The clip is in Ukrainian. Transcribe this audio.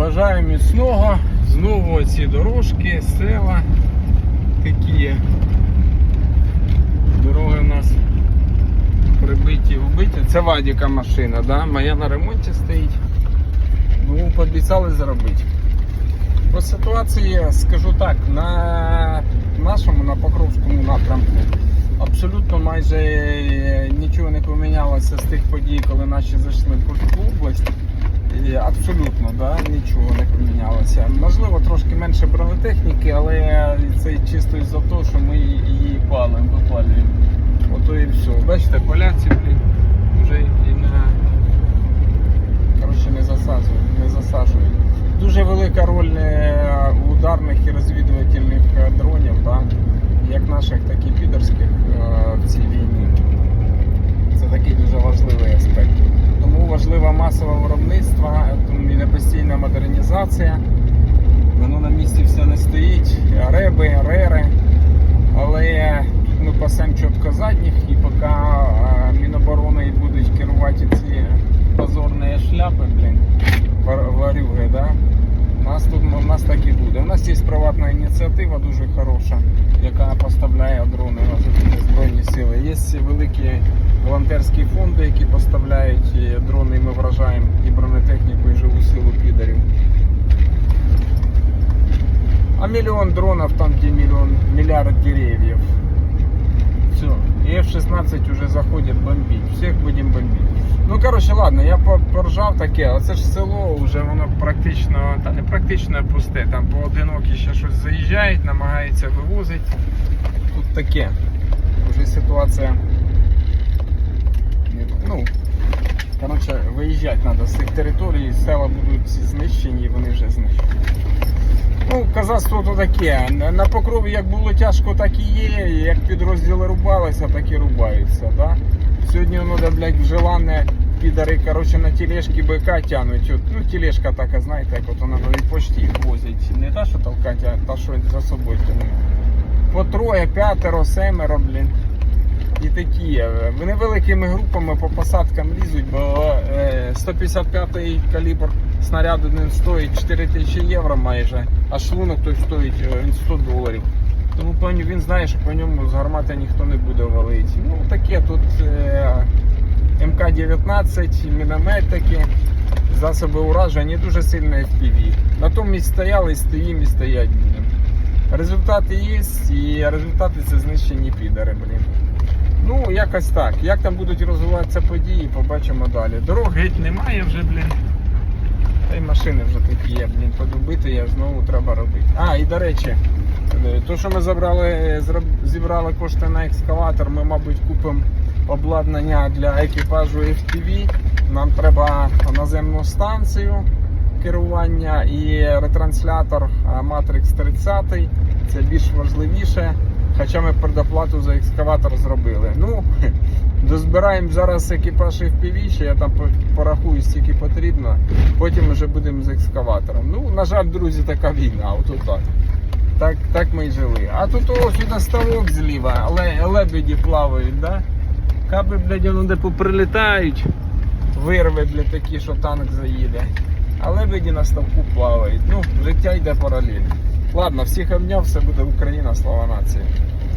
Бажаю міцного. Знову ці дорожки, села такі. Дороги у нас прибиті, вбиті. Це Вадіка машина, да? моя на ремонті стоїть. Ну, пообіцяли зробити. По ситуації скажу так, на нашому, на Покровському напрямку абсолютно майже нічого не помінялося з тих подій, коли наші зайшли в Курську область. Абсолютно, да, нічого не помінялося. Можливо, трошки менше бронетехніки, але це чисто із-за того, що ми її палимо, випалюємо. Ото і все. Бачите, поляці, блін, вже і на коротше, не засаджують, не засаджують. Дуже велика роль е, ударних і розвідувальних е, дронів, да? як наших, так і підерських е, в цій війні. Це такий дуже важливий аспект. Тому важливе масове виробництво, тому і не постійна модернізація. Воно на місці все не стоїть. Реби, рери. Але тут ми пасемо чітко задніх і поки е, Міноборони будуть керувати ці позорні шляпи, блін, варюги, да? У нас тут у нас так і буде. У нас є приватна ініціатива дуже хороша, яка поставляє дрони на Збройні сили. Є великі волонтерські фонди, які поставляють дрони, і ми вражаємо А миллион дронов там, где миллион, миллиард деревьев. Все. И F-16 уже заходит бомбить. Всех будем бомбить. Ну, короче, ладно, я поржав таке, а це ж село вже воно практично, та не практично пусте. Там поодинокі ще щось заїжджають, намагаються вивозити. Тут таке. Вже ситуація. Ну, коротше, виїжджати треба з цих територій, села будуть знищені і вони вже знищені. Ну, казацтво то таке. На- покрові як було тяжко, так і є. Як підрозділи рубалися, так і рубаються. Да? Сьогодні воно, блядь, вжелане підари, коротше, на тележки бика тянуть. От, ну, тележка така, знаєте, як от вона на почті возить. Не та, що толкать, а та, що за собою тянуть. По троє, п'ятеро, семеро, блін. І такі. е, Вони великими групами по посадкам лізуть, бо е, 155-й калібр снаряд один стоїть 4 тисячі євро майже, а шлунок той стоїть е, він 100 доларів. Тому він знає, що по ньому з гармати ніхто не буде валити. Ну таке тут е, МК-19, мінометики, засоби ураження, дуже сильно FPV. На тому місці стояли, і стоїмо і стоять будемо. Результати є, і результати це знищені підари, блін. Ну, якось так. Як там будуть розвиватися події, побачимо далі. Дорог геть немає вже, блін. Та й машини вже такі є, блін, подобити я знову треба робити. А, і до речі, е, то, що ми забрали, е, зібрали кошти на екскаватор, ми, мабуть, купимо обладнання для екіпажу FPV. Нам треба наземну станцію керування і ретранслятор Matrix 30. Це більш важливіше. Хоча ми предоплату за екскаватор зробили. Ну, дозбираємо зараз екіпаж FPV, ще я там порахую, скільки потрібно. Потім вже будемо з екскаватором. Ну, на жаль, друзі, така війна. От так. Так, так ми й жили. А тут ось сюди ставок зліва, але лебеді плавають, да? Каби, блядь, воно де поприлітають. Вирви, блядь, такі, що танк заїде. А лебеді на ставку плавають. Ну, життя йде паралельно. Ладно, всіх обняв, все буде Україна, слава нації.